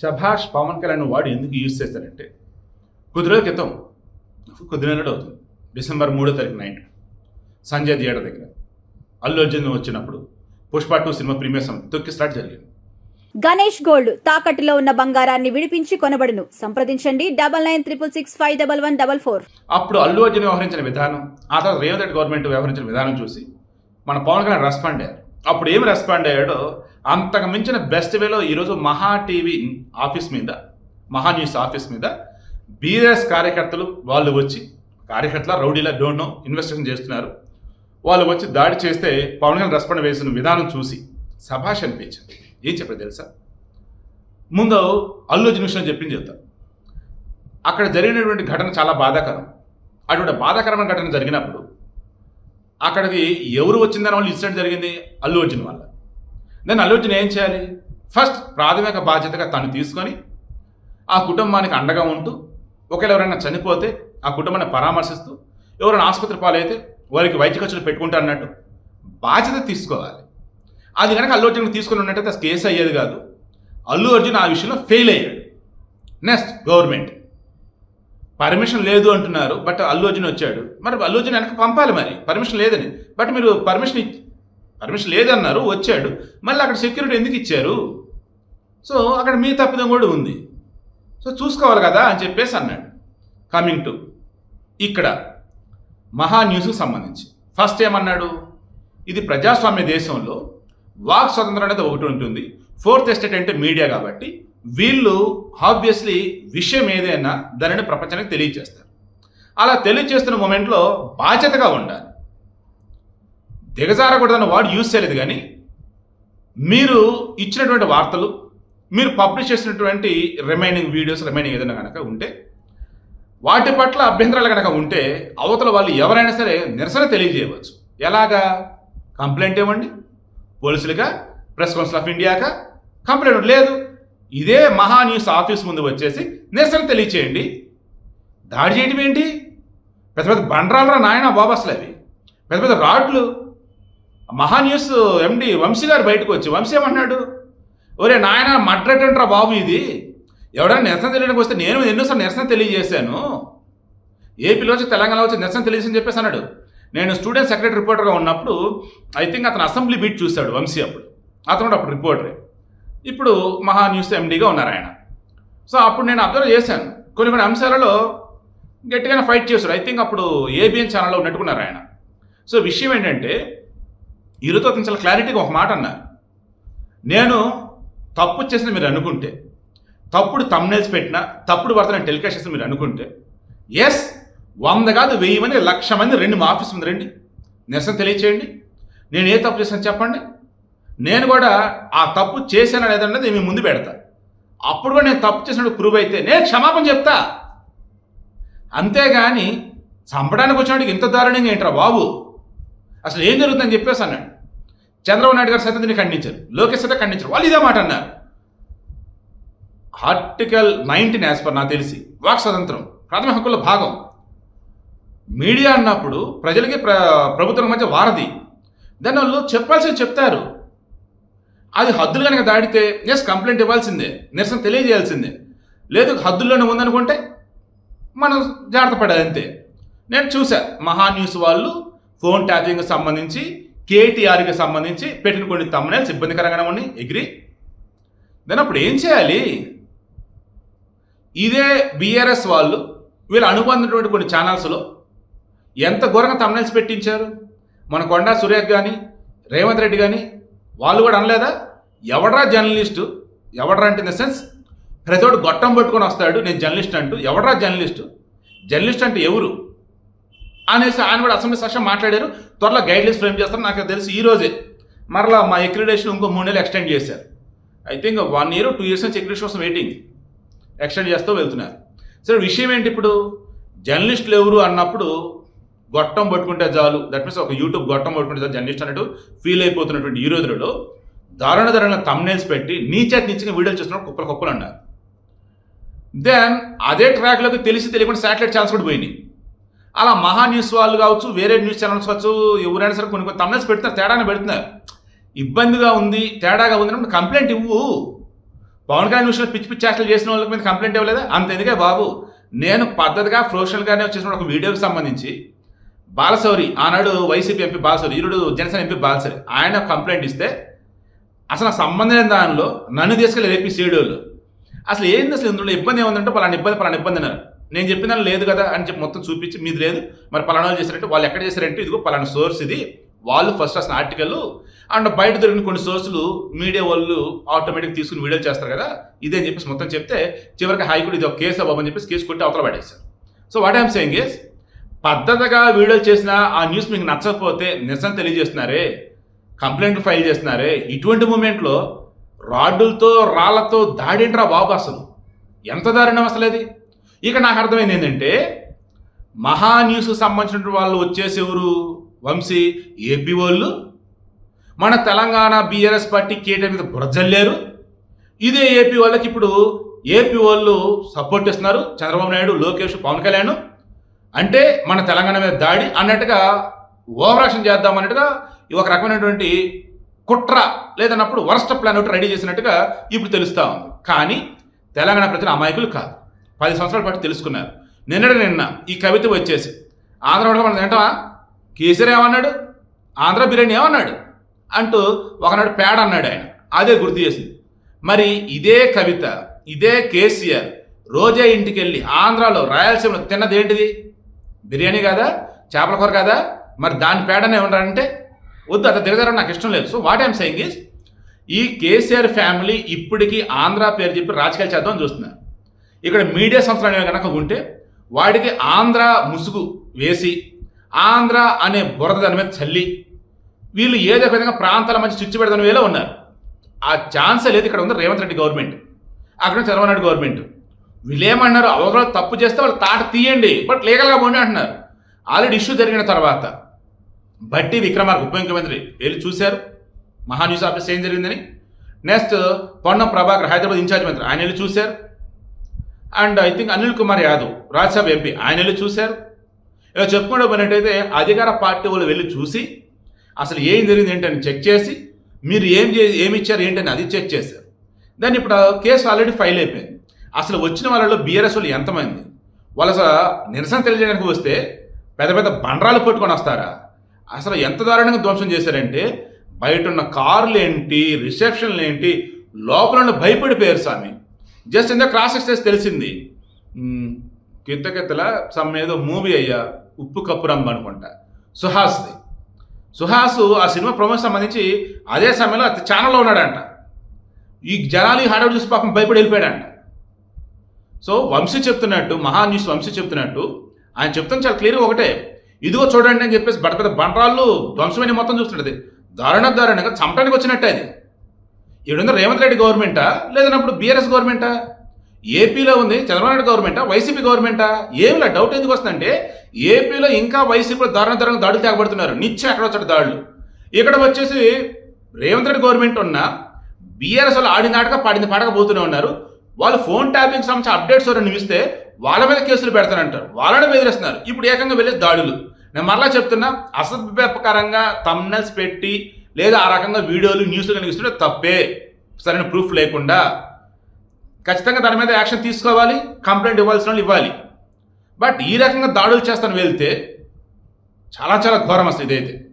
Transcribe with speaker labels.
Speaker 1: శభాష్ పవన్ కళ్యాణ్ వాడు ఎందుకు యూజ్ చేస్తారంటే కొద్ది రోజుల క్రితం కొద్ది నెలలు అవుతుంది. డిసెంబర్ మూడో తారీఖు నైట్ సంజయ్ థియేటర్ దగ్గర. అల్లు అర్జున్ వచ్చినప్పుడు పుష్ప టూ సినిమా ప్రీమియర్ తొక్కి స్టార్ట్ జరిగింది.
Speaker 2: గణేష్ గోల్డ్ తాకట్టులో ఉన్న బంగారాన్ని విడిపించి కొనబడును. సంప్రదించండి double nine triple six five double one double four.
Speaker 1: అప్పుడు అల్లు అర్జున్ వ్యవహరించిన విధానం ఆ తర్వాత రేవంత్ రెడ్డి గవర్నమెంట్ వ్యవహరించిన విధానం చూసి మన పవన్ కళ్యాణ్ రెస్పాండ్ అయ్యారు. అప్పుడు ఏం రెస్పాండ్ అయ్యాడో అంతకు మించిన బెస్ట్ వేలో ఈరోజు మహా టీవీ ఆఫీస్ మీద మహా న్యూస్ ఆఫీస్ మీద బీఆర్ఎస్ కార్యకర్తలు వాళ్ళు వచ్చి కార్యకర్తల రౌడీలా డోంట్ నో ఇన్వెస్టిగేషన్ చేస్తున్నారు. వాళ్ళు వచ్చి దాడి చేస్తే పవన్ కళ్యాణ్ రెస్పాండ్ వేసిన విధానం చూసి సభాష్ అనిపించింది. ఏం చెప్పారు తెలుసా? ముందు అల్లు అర్జున్ విషయం చెప్పింది చెప్తా. అక్కడ జరిగినటువంటి ఘటన చాలా బాధాకరం. అటువంటి బాధాకరమైన ఘటన జరిగినప్పుడు అక్కడికి ఎవరు వచ్చిందని వాళ్ళు ఇన్సిడెంట్ జరిగింది అల్లు అర్జున్ వల్ల దాన్ని అల్లు అర్జున్ ఏం చేయాలి? ఫస్ట్ ప్రాథమిక బాధ్యతగా తను తీసుకొని ఆ కుటుంబానికి అండగా ఉంటూ ఒకవేళ ఎవరైనా చనిపోతే ఆ కుటుంబాన్ని పరామర్శిస్తూ ఎవరైనా ఆసుపత్రి పాలైతే వారికి వైద్య ఖర్చులు పెట్టుకుంటా అన్నట్టు బాధ్యత తీసుకోవాలి. అది కనుక అల్లు అర్జున్ తీసుకుని ఉన్నట్టయితే అసలు కేసు అయ్యేది కాదు. అల్లు అర్జున్ ఆ విషయంలో ఫెయిల్ అయ్యాడు. నెక్స్ట్ గవర్నమెంట్ పర్మిషన్ లేదు అంటున్నారు బట్ అల్లు అర్జున్ వచ్చాడు. మరి అల్లు అర్జున్ వెనక పంపాలి మరి. పర్మిషన్ లేదని. బట్ మీరు పర్మిషన్ పర్మిషన్ లేదన్నారు వచ్చాడు. మళ్ళీ అక్కడ సెక్యూరిటీ ఎందుకు ఇచ్చారు? సో అక్కడ మీ తప్పిదం కూడా ఉంది. సో చూసుకోవాలి కదా అని చెప్పేసి అన్నాడు. కమింగ్ టు ఇక్కడ మహా న్యూస్కి సంబంధించి. ఫస్ట్ ఏమన్నాడు? ఇది ప్రజాస్వామ్య దేశంలో వాక్ స్వతంత్రం అనేది ఒకటి ఉంటుంది. ఫోర్త్ ఎస్టేట్ అంటే మీడియా కాబట్టి వీళ్ళు ఆబ్వియస్లీ విషయం ఏదైనా దానిని ప్రపంచానికి తెలియజేస్తారు. అలా తెలియజేస్తున్న మూమెంట్లో బాధ్యతగా ఉండాలి. దిగజారకూడదని వాడు యూజ్ చేయలేదు కానీ మీరు ఇచ్చినటువంటి వార్తలు మీరు పబ్లిష్ చేసినటువంటి రిమైనింగ్ వీడియోస్ రిమైనింగ్ ఏదైనా కనుక ఉంటే వాటి పట్ల అభ్యంతరాలు కనుక ఉంటే అవతల వాళ్ళు ఎవరైనా సరే నిరసన తెలియజేయవచ్చు. ఎలాగా? కంప్లైంట్ ఇవ్వండి. పోలీసులుగా ప్రెస్ కౌన్సిల్ ఆఫ్ ఇండియాగా కంప్లైంట్ లేదు. ఇదే మహా న్యూస్ ఆఫీస్ ముందు వచ్చేసి నిరసన తెలియచేయండి. దాడి చేయడం ఏంటి? పెద్ద పెద్ద బండరాలరా నాయన బాబు అసలు అవి? పెద్ద పెద్ద రాడ్లు? మహాన్యూస్ ఎండి వంశీ గారు బయటకు వచ్చి వంశీ ఏమన్నాడు ఒరే నాయన మడ్రటంట్రా బాబు ఇది. ఎవడైనా నిరసన తెలియడానికి వస్తే నేను ఎన్నోసార్లు నిరసన తెలియజేశాను. ఏపీలో వచ్చి తెలంగాణలో వచ్చి నిరసన తెలియజేసి చెప్పేసి అన్నాడు. నేను స్టూడెంట్ సెక్రటరీ రిపోర్టర్గా ఉన్నప్పుడు ఐ థింక్ అతను అసెంబ్లీ బీట్ చూశాడు వంశీ అప్పుడు. అతను అప్పుడు రిపోర్టరే. ఇప్పుడు మహా న్యూస్ ఎండీగా ఉన్నారు ఆయన. సో అప్పుడు నేను అబ్జర్వ్ చేశాను. కొన్ని కొన్ని అంశాలలో గట్టిగానే ఫైట్ చేశాడు. ఐ థింక్ అప్పుడు ఏబిఎన్ ఛానల్లో ఉన్నట్టుకున్నారు ఆయన. సో విషయం ఏంటంటే ఈరోజు అతను చాలా క్లారిటీగా ఒక మాట అన్నారు నేను తప్పు చేసిన మీరు అనుకుంటే తప్పుడు తమ్నేల్స్ పెట్టినా తప్పుడు వార్తలను టెలికాస్ట్ చేసిన మీరు అనుకుంటే ఎస్ వంద కాదు వెయ్యి మంది లక్ష మంది రెండు మా ఆఫీస్ ఉంది రండి. నిరసన తెలియచేయండి. నేను ఏ తప్పు చేశాను చెప్పండి. నేను కూడా ఆ తప్పు చేశాను లేదన్నది మీ ముందు పెడతా. అప్పుడు కూడా నేను తప్పు చేసినట్టు ప్రూవ్ అయితే నేను క్షమాపణ చెప్తా. అంతేగాని చంపడానికి వచ్చినట్టుకి ఇంత దారుణంగా ఏంట్రా బాబు? అసలు ఏం జరుగుతుందని చెప్పేసి అన్నాడు. చంద్రబాబు నాయుడు గారు సైతం దీన్ని ఖండించారు. లోకేష్ సైతం ఖండించారు. వాళ్ళు ఇదే మాట అన్నారు. ఆర్టికల్ నైన్టీన్ యాజ్ పర్ నాకు తెలిసి వాక్ స్వతంత్రం ప్రాథమిక హక్కుల భాగం. మీడియా అన్నప్పుడు ప్రజలకి ప్ర ప్రభుత్వం మధ్య వారధి. దాని వాళ్ళు చెప్పాల్సింది చెప్తారు. అది హద్దులు కనుక దాటితే ఎస్ కంప్లైంట్ ఇవ్వాల్సిందే. నిరసన తెలియజేయాల్సిందే. లేదు హద్దుల్లోనే ఉందనుకుంటే మనం జాగ్రత్త పడేది అంతే. నేను చూసా మహా న్యూస్ వాళ్ళు ఫోన్ ట్యాపింగ్కి సంబంధించి కేటీఆర్కి సంబంధించి పెట్టిన కొన్ని తమ్మనేల్స్ ఇబ్బందికరంగానే ఉన్నాయి. ఎగ్రి దాని అప్పుడు ఏం చేయాలి? ఇదే బీఆర్ఎస్ వాళ్ళు వీళ్ళు అనుబంధించినటువంటి కొన్ని ఛానల్స్లో ఎంత ఘోరంగా తమ్నైల్స్ పెట్టించారు? మన కొండా సురేఖ్ కానీ రేవంత్ రెడ్డి కానీ వాళ్ళు కూడా అనలేదా? ఎవడరా జర్నలిస్టు? ఎవడరా అంటే ఇన్ ద సెన్స్ ప్రతివాడు గొట్టం పట్టుకొని వస్తాడు నేను జర్నలిస్ట్ అంటూ. ఎవడరా జర్నలిస్టు? జర్నలిస్ట్ అంటే ఎవరు? అనేసి ఆయన కూడా అసెంబ్లీ సెషన్ మాట్లాడారు. త్వరలో గైడ్లైన్స్ ఫ్రేమ్ చేస్తారు. నాకు తెలిసి ఈ రోజే మరలా మా ఎక్రిడేషన్ ఇంకో మూడు నెలలు ఎక్స్టెండ్ చేశారు. I think one year two years నుంచి ఎక్రిడేషన్ కోసం వెయిటింగ్ ఎక్స్టెండ్ చేస్తూ వెళ్తున్నారు. సరే విషయం ఏంటి ఇప్పుడు? జర్నలిస్టులు ఎవరు అన్నప్పుడు గొట్టం పట్టుకుంటే చాలు. దట్ మీన్స్ ఒక యూట్యూబ్ గొట్టం పట్టుకుంటే చాలు జర్నలిస్ట్ అన్నట్టు ఫీల్ అయిపోతున్నటువంటి ఈ రోజులలో దారుణ దారుణ తమ్నేల్స్ పెట్టి నీచేత నిచ్చిన వీడియోలు చేస్తున్న కుప్పలు కుప్పలు అన్నారు. దెన్ అదే ట్రాక్లోకి తెలిసి తెలియకుండా శాటిలైట్ ఛాన్స్ కూడా పోయినాయి. అలా మహా న్యూస్ వాళ్ళు కావచ్చు వేరే న్యూస్ ఛానల్స్ కావచ్చు ఎవరైనా సరే కొన్ని కొన్ని తమిళస్ పెడుతున్నారు తేడానే పెడుతున్నారు. ఇబ్బందిగా ఉంది తేడాగా ఉంది అంటే కంప్లైంట్ ఇవ్వు. పవన్ కళ్యాణ్ విషయంలో పిచ్చి పిచ్చి చేష్టలు చేసిన వాళ్ళకి మీద కంప్లైంట్ ఇవ్వలేదా? అంత ఎందుకే బాబు? నేను పద్ధతిగా ప్రొఫెషనల్గానే వచ్చేసిన ఒక వీడియోకి సంబంధించి బాలశౌరి ఆనాడు వైసీపీ ఎంపీ బాలశౌరి ఈరుడు జనసేన ఎంపీ బాలశౌరి ఆయన కంప్లైంట్ ఇస్తే అసలు ఆ సంబంధం లేని దానిలో నన్ను తీసుకెళ్ళి రేపి సీడోళ్ళు అసలు ఏంది అసలు ఇందులో ఇబ్బంది ఏముందంటే పలానా ఇబ్బంది పలానా ఇబ్బంది అన్నారు. నేను చెప్పిన లేదు కదా అని చెప్పి మొత్తం చూపించి మీది లేదు. మరి పలానా వాళ్ళు చేశారంటే వాళ్ళు ఎక్కడ చేశారంటే ఇదిగో పలానా సోర్స్ ఇది. వాళ్ళు ఫస్ట్ రాసిన ఆర్టికల్ అండ్ బయట దొరికిన కొన్ని సోర్సులు మీడియా వాళ్ళు ఆటోమేటిక్ తీసుకుని వీడియోలు చేస్తారు కదా. ఇదే అని చెప్పేసి మొత్తం చెప్తే చివరికి హైకోర్టు ఇది ఒక కేసు బాబు అని చెప్పేసి కేసు కొట్టి అవతల పడేశారు. So what I'm saying is పద్ధతిగా వీడియోలు చేసిన ఆ న్యూస్ మీకు నచ్చకపోతే నిజం తెలియజేస్తున్నారే కంప్లైంట్ ఫైల్ చేస్తున్నారే. ఇటువంటి మూమెంట్లో రాడ్డులతో రాళ్ళతో దాడేంట్రా బాబు అసలు. ఎంత దారుణం అసలు అది? ఇక నాకు అర్థమైంది ఏంటంటే మహా న్యూస్కి సంబంధించిన వాళ్ళు వచ్చేసేవరు వంశీ ఏపీ వాళ్ళు. మన తెలంగాణ బీఆర్ఎస్ పార్టీ కేటీఆర్ మీద బురజల్లారు. ఇదే ఏపీ వాళ్ళకి ఇప్పుడు ఏపీ వాళ్ళు సపోర్ట్ ఇస్తున్నారు చంద్రబాబు నాయుడు లోకేష్ పవన్ కళ్యాణ్. అంటే మన తెలంగాణ మీద దాడి అన్నట్టుగా ఓవరాక్షన్ చేద్దాం అన్నట్టుగా ఈ ఒక రకమైనటువంటి కుట్ర లేదన్నప్పుడు వరస్ట్ ప్లాన్ ఒకటి రెడీ చేసినట్టుగా ఇప్పుడు తెలుస్తూ ఉంది. కానీ తెలంగాణ ప్రజలు అమాయకులు కాదు. పది సంవత్సరాల పాటు తెలుసుకున్నారు. నిన్నటి నిన్న ఈ కవిత వచ్చేసి ఆంధ్ర కూడా మనం కేసీఆర్ ఏమన్నాడు? ఆంధ్ర బిర్యానీ ఏమన్నాడు? అంటూ ఒకనాడు పేడ అన్నాడు ఆయన. అదే గుర్తు చేసింది. మరి ఇదే కవిత ఇదే కేసీఆర్ రోజే ఇంటికి వెళ్ళి ఆంధ్రాలో రాయలసీమలో తిన్నది ఏంటిది? బిర్యానీ కాదా? చేపల కూర కాదా? మరి దాని పేడనే ఏమన్నారంటే వద్దు అత దిగదారని నాకు ఇష్టం లేదు. So what I'm saying is ఈ కేసీఆర్ ఫ్యామిలీ ఇప్పటికీ ఆంధ్ర పేరు చెప్పి రాజకీయాలు చేద్దామని చూస్తున్నారు. ఇక్కడ మీడియా సంస్థలు కనుక ఉంటే వాడికి ఆంధ్ర ముసుగు వేసి ఆంధ్ర అనే బురద దాని మీద చల్లి వీళ్ళు ఏదో విధంగా ప్రాంతాల మధ్య చిచ్చు పెడదని వేలో ఉన్నారు. ఆ ఛాన్స్ లేదు ఇక్కడ ఉంది రేవంత్ రెడ్డి గవర్నమెంట్. అక్కడ చంద్రబాబు నాయుడు గవర్నమెంట్. వీళ్ళు ఏమన్నారు? అవసరం తప్పు చేస్తే వాళ్ళు తాట తీయండి బట్ లీగల్గా పోండి అంటున్నారు. ఆల్రెడీ ఇష్యూ జరిగిన తర్వాత బట్టి విక్రమార్క ఉప ముఖ్యమంత్రి వెళ్ళి చూశారు. మహా న్యూస్ ఆఫీస్ ఏం జరిగిందని? నెక్స్ట్ పొన్నం ప్రభాకర్ హైదరాబాద్ ఇన్ఛార్జ్ మంత్రి ఆయన వెళ్ళి చూశారు. And I think Anil Kumar Yadav Rajya Sabha MP ఆయన వెళ్ళి చూశారు. ఇలా చెప్పుకుంటూ పోయినట్టయితే అధికార పార్టీ వాళ్ళు వెళ్ళి చూసి అసలు ఏం జరిగింది ఏంటని చెక్ చేసి మీరు ఏం చే ఏమి ఇచ్చారు ఏంటని అది చెక్ చేశారు. దాన్ని ఇప్పుడు కేసు ఆల్రెడీ ఫైల్ అయిపోయింది. అసలు వచ్చిన వాళ్ళలో బీఆర్ఎస్ వాళ్ళు ఎంతమంది? వాళ్ళు అసలు నిరసన తెలియజేయడానికి వస్తే పెద్ద పెద్ద బండరాలు పట్టుకొని వస్తారా? అసలు ఎంత దారుణంగా ధ్వంసం చేశారంటే బయట ఉన్న కార్లు ఏంటి రిసెప్షన్లు ఏంటి లోపల ఉన్న భయపడిపోయారు స్వామి. జస్ట్ ఇంత క్రాస్ ఎక్సెస్ తెలిసింది. మ్, సమ్ ఏదో మూవీ అయ్యా ఉప్పు కప్పు అనుకుంటా. సుహాస్ది సుహాస్ ఆ సినిమా ప్రమోషన్ సంబంధించి అదే సమయంలో అతను ఛానల్లో ఉన్నాడంట. ఈ జనాలు ఈ హడావుడి చూసి పాపం భయపడి వెళ్ళిపోయాడంట. సో వంశీ చెప్తున్నట్టు మహా న్యూస్ వంశీ చెప్తున్నట్టు ఆయన చెప్తాను చాలా క్లియర్గా ఒకటే. ఇదిగో చూడండి అని చెప్పేసి బడ పెద్ద బండరాళ్ళు ధ్వంసమైన మొత్తం చూస్తున్నది దారుణ దారుణంగా చంపడానికి వచ్చినట్టే అది. ఇక్కడ రేవంత్ రెడ్డి గవర్నమెంటా? లేదన్నప్పుడు బీఆర్ఎస్ గవర్నమెంటా? ఏపీలో ఉంది చంద్రబాబు నాయుడు గవర్నమెంటా? వైసీపీ గవర్నమెంటా? ఏమిలా డౌట్ ఎందుకు వస్తుందంటే ఏపీలో ఇంకా వైసీపీలో దారుణ దారుణ దాడులు తేగబడుతున్నారు. నిత్యం అక్కడ వచ్చాడు దాడులు? ఇక్కడ వచ్చేసి రేవంత్ రెడ్డి గవర్నమెంట్ ఉన్న బీఆర్ఎస్ వాళ్ళు ఆడిన ఆటగా పాడింది పాడక పోతూనే ఉన్నారు. వాళ్ళు ఫోన్ ట్యాపింగ్ సంబంధించి అప్డేట్స్ ఎవరైనా ఇస్తే వాళ్ళ మీద కేసులు పెడతారంటారు వాళ్ళని బెదిరిస్తున్నారు. ఇప్పుడు ఏకంగా వెళ్ళే దాడులు. నేను మరలా చెప్తున్నా అసభ్యకరంగా తమ్నెల్స్ పెట్టి లేదా ఆ రకంగా వీడియోలు న్యూస్లు కనిపిస్తుంటే తప్పే. సరైన ప్రూఫ్ లేకుండా. ఖచ్చితంగా దాని మీద యాక్షన్ తీసుకోవాలి కంప్లైంట్ ఇవ్వాల్సిన వాళ్ళు ఇవ్వాలి. బట్ ఈ రకంగా దాడులు చేస్తాను వెళ్తే చాలా చాలా ఘోరం అసలు ఇదైతే.